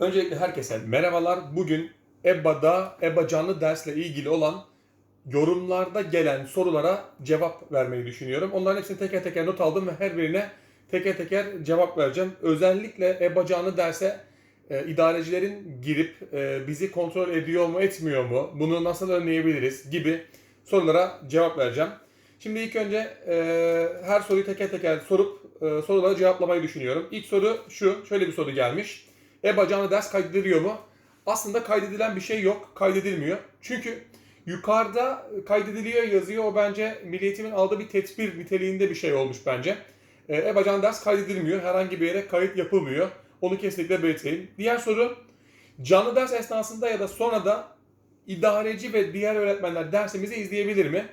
Öncelikle herkese merhabalar. Bugün EBA'da, EBA canlı dersle ilgili olan yorumlarda gelen sorulara cevap vermeyi düşünüyorum. Onların hepsini teker teker not aldım ve her birine teker teker cevap vereceğim. Özellikle EBA canlı derse e, idarecilerin girip e, bizi kontrol ediyor mu etmiyor mu, bunu nasıl önleyebiliriz gibi sorulara cevap vereceğim. Şimdi ilk önce e, her soruyu teker teker sorup e, sorulara cevaplamayı düşünüyorum. İlk soru şu, şöyle bir soru gelmiş. EBA canlı ders kaydediliyor mu? Aslında kaydedilen bir şey yok, kaydedilmiyor. Çünkü yukarıda kaydediliyor yazıyor. O bence Milli Eğitim'in aldığı bir tedbir niteliğinde bir şey olmuş bence. E, EBA canlı ders kaydedilmiyor. Herhangi bir yere kayıt yapılmıyor. Onu kesinlikle belirteyim. Diğer soru, canlı ders esnasında ya da sonra da idareci ve diğer öğretmenler dersimizi izleyebilir mi?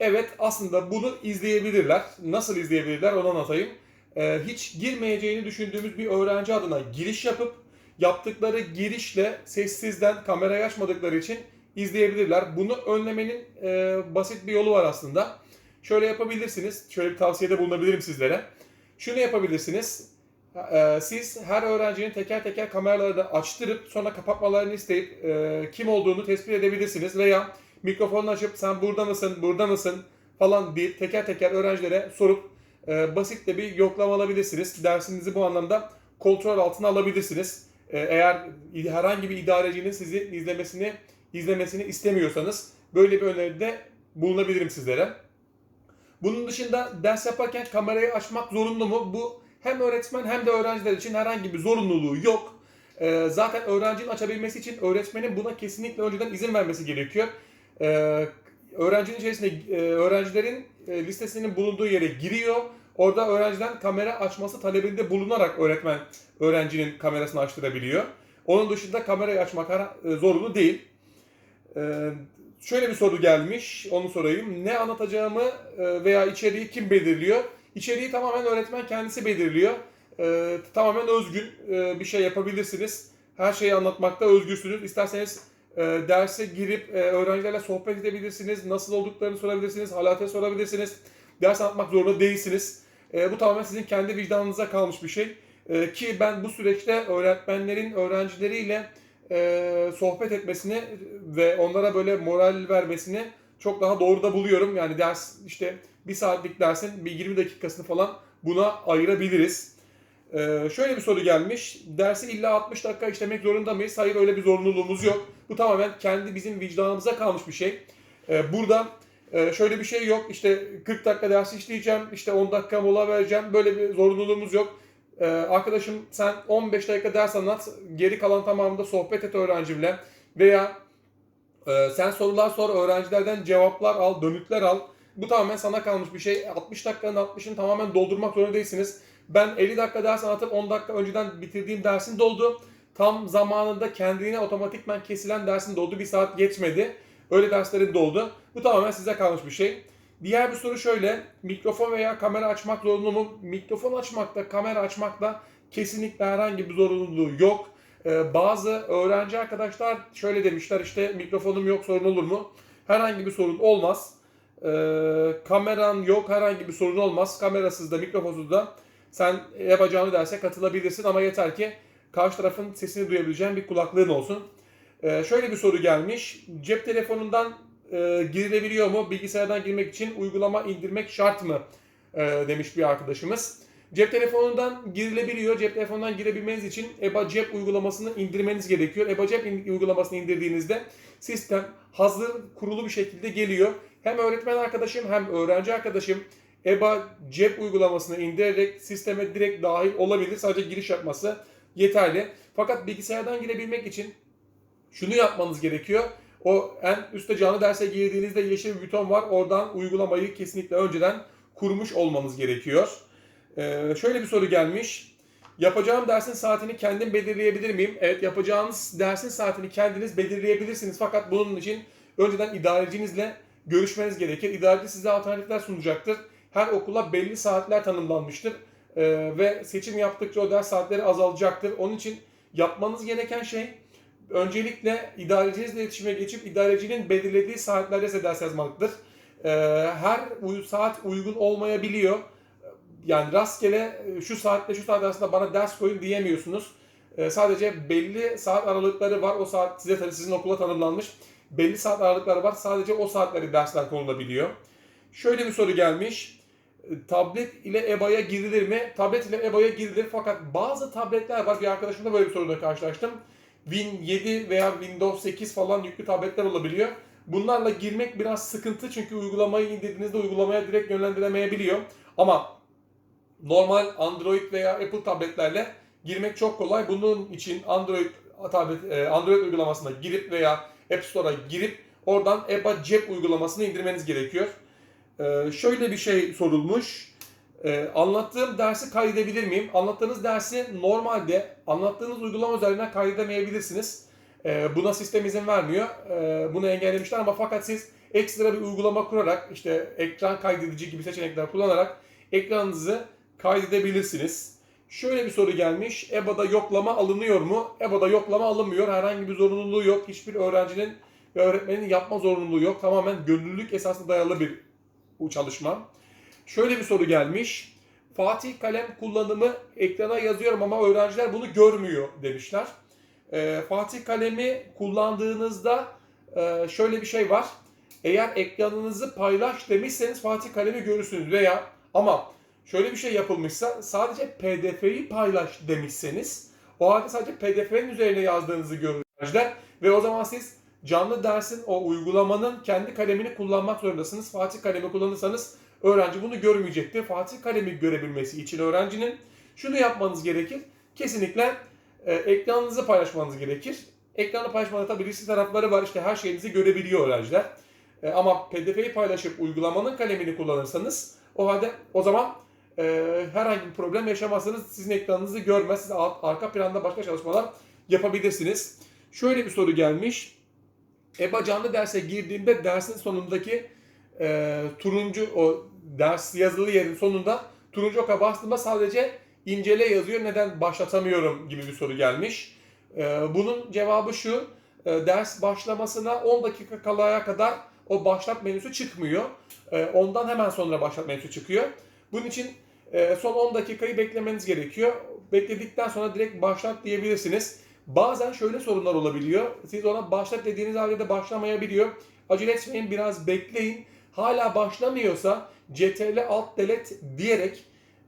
Evet aslında bunu izleyebilirler. Nasıl izleyebilirler onu anlatayım. Ee, hiç girmeyeceğini düşündüğümüz bir öğrenci adına giriş yapıp yaptıkları girişle sessizden kamerayı açmadıkları için izleyebilirler. Bunu önlemenin e, basit bir yolu var aslında. Şöyle yapabilirsiniz. Şöyle bir tavsiyede bulunabilirim sizlere. Şunu yapabilirsiniz. Ee, siz her öğrencinin teker teker kameraları da açtırıp sonra kapatmalarını isteyip e, kim olduğunu tespit edebilirsiniz veya mikrofonunu açıp sen burada mısın, burada mısın falan deyip teker teker öğrencilere sorup e, basit de bir yoklama alabilirsiniz. Dersinizi bu anlamda kontrol altına alabilirsiniz. E, eğer herhangi bir idarecinin sizi izlemesini izlemesini istemiyorsanız böyle bir öneride bulunabilirim sizlere. Bunun dışında ders yaparken kamerayı açmak zorunlu mu? Bu hem öğretmen hem de öğrenciler için herhangi bir zorunluluğu yok. Ee, zaten öğrencinin açabilmesi için öğretmenin buna kesinlikle önceden izin vermesi gerekiyor. Ee, öğrencinin içerisinde e, öğrencilerin e, listesinin bulunduğu yere giriyor. Orada öğrenciden kamera açması talebinde bulunarak öğretmen öğrencinin kamerasını açtırabiliyor. Onun dışında kamerayı açmak e, zorunlu değil. Ee, şöyle bir soru gelmiş, onu sorayım. Ne anlatacağımı e, veya içeriği kim belirliyor? İçeriği tamamen öğretmen kendisi belirliyor. Tamamen özgün e, bir şey yapabilirsiniz. Her şeyi anlatmakta özgürsünüz. İsterseniz e, derse girip e, öğrencilerle sohbet edebilirsiniz. Nasıl olduklarını sorabilirsiniz. Halate sorabilirsiniz. Ders anlatmak zorunda değilsiniz. E, bu tamamen sizin kendi vicdanınıza kalmış bir şey. E, ki ben bu süreçte öğretmenlerin öğrencileriyle e, sohbet etmesini ve onlara böyle moral vermesini çok daha doğru da buluyorum. Yani ders işte bir saatlik dersin bir 20 dakikasını falan buna ayırabiliriz. Ee, şöyle bir soru gelmiş. Dersi illa 60 dakika işlemek zorunda mıyız? Hayır öyle bir zorunluluğumuz yok. Bu tamamen kendi bizim vicdanımıza kalmış bir şey. Ee, burada e, şöyle bir şey yok. İşte 40 dakika ders işleyeceğim, işte 10 dakika mola vereceğim. Böyle bir zorunluluğumuz yok. Ee, arkadaşım sen 15 dakika ders anlat, geri kalan tamamında sohbet et öğrencimle. Veya e, sen sorular sor, öğrencilerden cevaplar al, dönütler al. Bu tamamen sana kalmış bir şey. 60 dakikanın 60'ını tamamen doldurmak zorunda değilsiniz. Ben 50 dakika ders anlatıp 10 dakika önceden bitirdiğim dersin doldu. Tam zamanında kendine otomatikman kesilen dersin doldu. Bir saat geçmedi. Öyle derslerin doldu. Bu tamamen size kalmış bir şey. Diğer bir soru şöyle. Mikrofon veya kamera açmak zorunlu mu? Mikrofon açmakta, kamera açmakta kesinlikle herhangi bir zorunluluğu yok. Ee, bazı öğrenci arkadaşlar şöyle demişler işte mikrofonum yok sorun olur mu? Herhangi bir sorun olmaz. Ee, kameran yok herhangi bir sorun olmaz. Kamerasız da mikrofonsuz da sen yapacağını derse katılabilirsin ama yeter ki karşı tarafın sesini duyabileceğin bir kulaklığın olsun. Ee, şöyle bir soru gelmiş. Cep telefonundan e, girilebiliyor mu? Bilgisayardan girmek için uygulama indirmek şart mı? E, demiş bir arkadaşımız. Cep telefonundan girilebiliyor. Cep telefonundan girebilmeniz için EBA Cep uygulamasını indirmeniz gerekiyor. EBA Cep uygulamasını indirdiğinizde sistem hazır kurulu bir şekilde geliyor. Hem öğretmen arkadaşım hem öğrenci arkadaşım EBA Cep uygulamasını indirerek sisteme direkt dahil olabilir. Sadece giriş yapması yeterli. Fakat bilgisayardan girebilmek için şunu yapmanız gerekiyor. O en üstte canlı derse girdiğinizde yeşil bir buton var. Oradan uygulamayı kesinlikle önceden kurmuş olmanız gerekiyor. Ee, şöyle bir soru gelmiş. Yapacağım dersin saatini kendim belirleyebilir miyim? Evet yapacağınız dersin saatini kendiniz belirleyebilirsiniz. Fakat bunun için önceden idarecinizle görüşmeniz gerekir. İdareci size alternatifler sunacaktır. Her okula belli saatler tanımlanmıştır. Ee, ve seçim yaptıkça o ders saatleri azalacaktır. Onun için yapmanız gereken şey öncelikle idarecinizle iletişime geçip idarecinin belirlediği saatlerde size ders yazmalıktır. Ee, her saat uygun olmayabiliyor. Yani rastgele şu saatte şu saat arasında bana ders koyun diyemiyorsunuz. E, sadece belli saat aralıkları var. O saat size sizin okula tanımlanmış. Belli saat aralıkları var. Sadece o saatleri dersler konulabiliyor. Şöyle bir soru gelmiş. Tablet ile EBA'ya girilir mi? Tablet ile EBA'ya girilir fakat bazı tabletler var. Bir arkadaşımla böyle bir soruyla karşılaştım. Win 7 veya Windows 8 falan yüklü tabletler olabiliyor. Bunlarla girmek biraz sıkıntı çünkü uygulamayı indirdiğinizde uygulamaya direkt yönlendiremeyebiliyor. Ama normal Android veya Apple tabletlerle girmek çok kolay. Bunun için Android tablet e, Android uygulamasına girip veya App Store'a girip oradan EBA Cep uygulamasını indirmeniz gerekiyor. Ee, şöyle bir şey sorulmuş. Ee, anlattığım dersi kaydedebilir miyim? Anlattığınız dersi normalde anlattığınız uygulama üzerinden kaydedemeyebilirsiniz. Ee, buna sistem izin vermiyor. Ee, bunu engellemişler ama fakat siz ekstra bir uygulama kurarak işte ekran kaydedici gibi seçenekler kullanarak ekranınızı kaydedebilirsiniz. Şöyle bir soru gelmiş. EBA'da yoklama alınıyor mu? EBA'da yoklama alınmıyor. Herhangi bir zorunluluğu yok. Hiçbir öğrencinin ve öğretmenin yapma zorunluluğu yok. Tamamen gönüllülük esasına dayalı bir bu çalışma. Şöyle bir soru gelmiş. Fatih kalem kullanımı ekrana yazıyorum ama öğrenciler bunu görmüyor demişler. Ee, Fatih kalemi kullandığınızda e, şöyle bir şey var. Eğer ekranınızı paylaş demişseniz Fatih kalemi görürsünüz veya ama şöyle bir şey yapılmışsa sadece PDF'yi paylaş demişseniz o halde sadece PDF'nin üzerine yazdığınızı görür öğrenciler ve o zaman siz canlı dersin o uygulamanın kendi kalemini kullanmak zorundasınız. Fatih kalemi kullanırsanız öğrenci bunu görmeyecektir. Fatih kalemi görebilmesi için öğrencinin şunu yapmanız gerekir. Kesinlikle e, ekranınızı paylaşmanız gerekir. Ekranı paylaşmada tabii riskli tarafları var. İşte her şeyinizi görebiliyor öğrenciler. E, ama PDF'yi paylaşıp uygulamanın kalemini kullanırsanız o halde o zaman e, herhangi bir problem yaşamazsınız. Sizin ekranınızı görmez. Siz arka planda başka çalışmalar yapabilirsiniz. Şöyle bir soru gelmiş. EBA canlı derse girdiğimde dersin sonundaki e, turuncu o ders yazılı yerin sonunda turuncu oka bastığımda sadece incele yazıyor. Neden başlatamıyorum gibi bir soru gelmiş. E, bunun cevabı şu. e, ders başlamasına 10 dakika kalaya kadar o başlat menüsü çıkmıyor. E, ondan hemen sonra başlat menüsü çıkıyor. Bunun için e, son 10 dakikayı beklemeniz gerekiyor. Bekledikten sonra direkt başlat diyebilirsiniz. Bazen şöyle sorunlar olabiliyor. Siz ona başlat dediğiniz halde de başlamayabiliyor. Acele etmeyin biraz bekleyin. Hala başlamıyorsa CTRL Alt Delete diyerek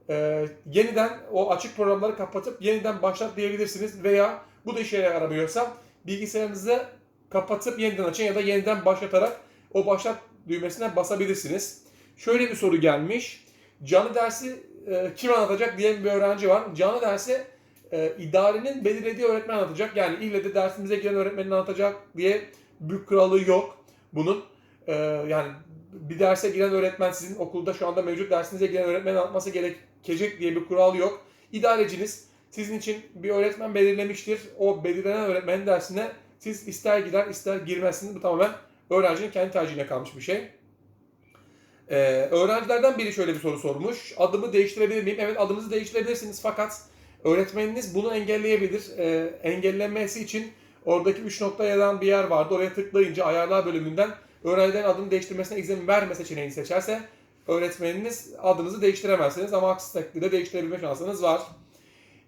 e, yeniden o açık programları kapatıp yeniden başlat diyebilirsiniz. Veya bu da işe yaramıyorsa bilgisayarınızı kapatıp yeniden açın ya da yeniden başlatarak o başlat düğmesine basabilirsiniz. Şöyle bir soru gelmiş. Canlı dersi e, kim anlatacak diyen bir öğrenci var. Canlı dersi e, idarenin belirlediği öğretmen anlatacak. Yani ille de dersimize giren öğretmenin anlatacak diye bir kuralı yok bunun. E, yani bir derse giren öğretmen sizin okulda şu anda mevcut dersinize giren öğretmenin anlatması gerekecek diye bir kural yok. İdareciniz sizin için bir öğretmen belirlemiştir. O belirlenen öğretmenin dersine siz ister gider ister girmezsiniz. Bu tamamen öğrencinin kendi tercihine kalmış bir şey. Ee, öğrencilerden biri şöyle bir soru sormuş. Adımı değiştirebilir miyim? Evet adınızı değiştirebilirsiniz fakat öğretmeniniz bunu engelleyebilir. Ee, engellenmesi için oradaki 3 nokta yazan bir yer vardı. Oraya tıklayınca ayarlar bölümünden öğrencilerin adını değiştirmesine izin verme seçeneğini seçerse öğretmeniniz adınızı değiştiremezsiniz ama aksi takdirde değiştirebilme şansınız var.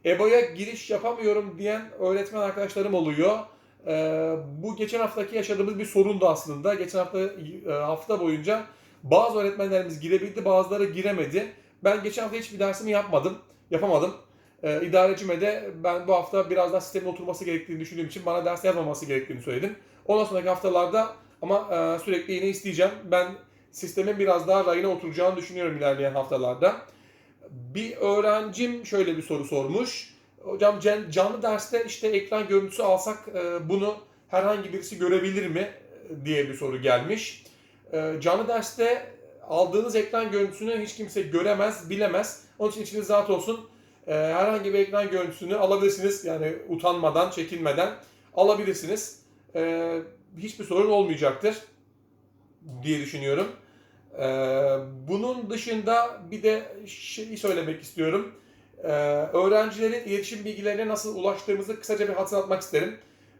EBA'ya giriş yapamıyorum diyen öğretmen arkadaşlarım oluyor. Ee, bu geçen haftaki yaşadığımız bir sorundu aslında. Geçen hafta e, hafta boyunca bazı öğretmenlerimiz girebildi, bazıları giremedi. Ben geçen hafta hiçbir dersimi yapmadım, yapamadım. Ee, idarecime de ben bu hafta biraz daha sistemin oturması gerektiğini düşündüğüm için bana ders yazmaması gerektiğini söyledim. Ondan sonraki haftalarda ama e, sürekli yine isteyeceğim. Ben sistemin biraz daha rayına oturacağını düşünüyorum ilerleyen haftalarda. Bir öğrencim şöyle bir soru sormuş. Hocam can- canlı derste işte ekran görüntüsü alsak e, bunu herhangi birisi görebilir mi e, diye bir soru gelmiş. E, Canlı derste aldığınız ekran görüntüsünü hiç kimse göremez, bilemez. Onun için içiniz rahat olsun. E, Herhangi bir ekran görüntüsünü alabilirsiniz. Yani utanmadan, çekinmeden alabilirsiniz. E, Hiçbir sorun olmayacaktır diye düşünüyorum. E, Bunun dışında bir de şey söylemek istiyorum. Ee, öğrencilerin iletişim bilgilerine nasıl ulaştığımızı kısaca bir hatırlatmak isterim.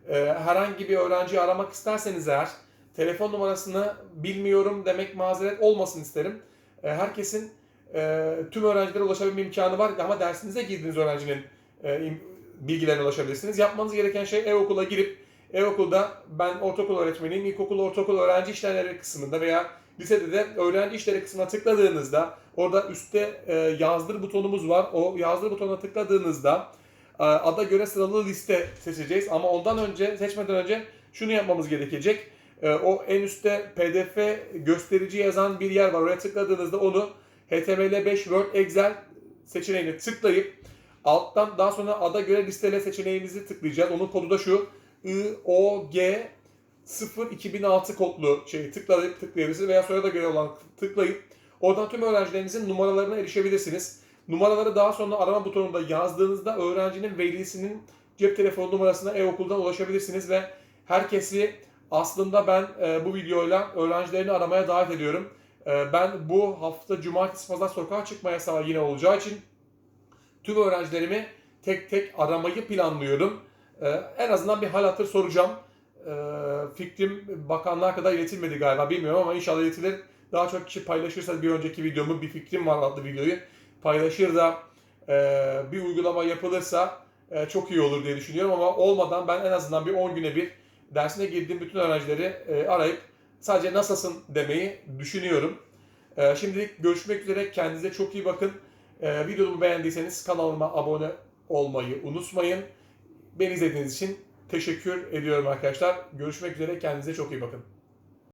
Ee, herhangi bir öğrenciyi aramak isterseniz eğer telefon numarasını bilmiyorum demek mazeret olmasın isterim. Ee, herkesin e, tüm öğrencilere ulaşabilme imkanı var ama dersinize girdiğiniz öğrencinin e, bilgilerine ulaşabilirsiniz. Yapmanız gereken şey e-okula girip e-okulda ben ortaokul öğretmeniyim, ilkokul, ortaokul öğrenci işlemleri kısmında veya lisede de öğrenci işleri kısmına tıkladığınızda orada üstte e, yazdır butonumuz var. O yazdır butonuna tıkladığınızda e, ada göre sıralı liste seçeceğiz. Ama ondan önce seçmeden önce şunu yapmamız gerekecek. E, o en üstte PDF gösterici yazan bir yer var. Oraya tıkladığınızda onu HTML5 Word Excel seçeneğine tıklayıp alttan daha sonra ada göre listele seçeneğimizi tıklayacağız. Onun kodu da şu. IOG 0 2006 kodlu şeyi tıklayıp tıklayabilirsiniz veya soyada göre olan tıklayıp oradan tüm öğrencilerinizin numaralarına erişebilirsiniz. Numaraları daha sonra arama butonunda yazdığınızda öğrencinin velisinin cep telefonu numarasına e-okuldan ulaşabilirsiniz ve herkesi aslında ben e, bu videoyla öğrencilerini aramaya davet ediyorum. E, ben bu hafta cumartesi pazar sokağa çıkma yasağı yine olacağı için tüm öğrencilerimi tek tek aramayı planlıyorum. E, en azından bir hal hatır soracağım. E, fikrim bakanlığa kadar iletilmedi galiba bilmiyorum ama inşallah iletilir. Daha çok kişi paylaşırsa bir önceki videomu bir fikrim var adlı videoyu paylaşır da e, bir uygulama yapılırsa e, çok iyi olur diye düşünüyorum ama olmadan ben en azından bir 10 güne bir dersine girdiğim bütün öğrencileri e, arayıp sadece nasılsın demeyi düşünüyorum. E, şimdilik görüşmek üzere. Kendinize çok iyi bakın. E, videomu beğendiyseniz kanalıma abone olmayı unutmayın. Beni izlediğiniz için teşekkür ediyorum arkadaşlar. Görüşmek üzere. Kendinize çok iyi bakın.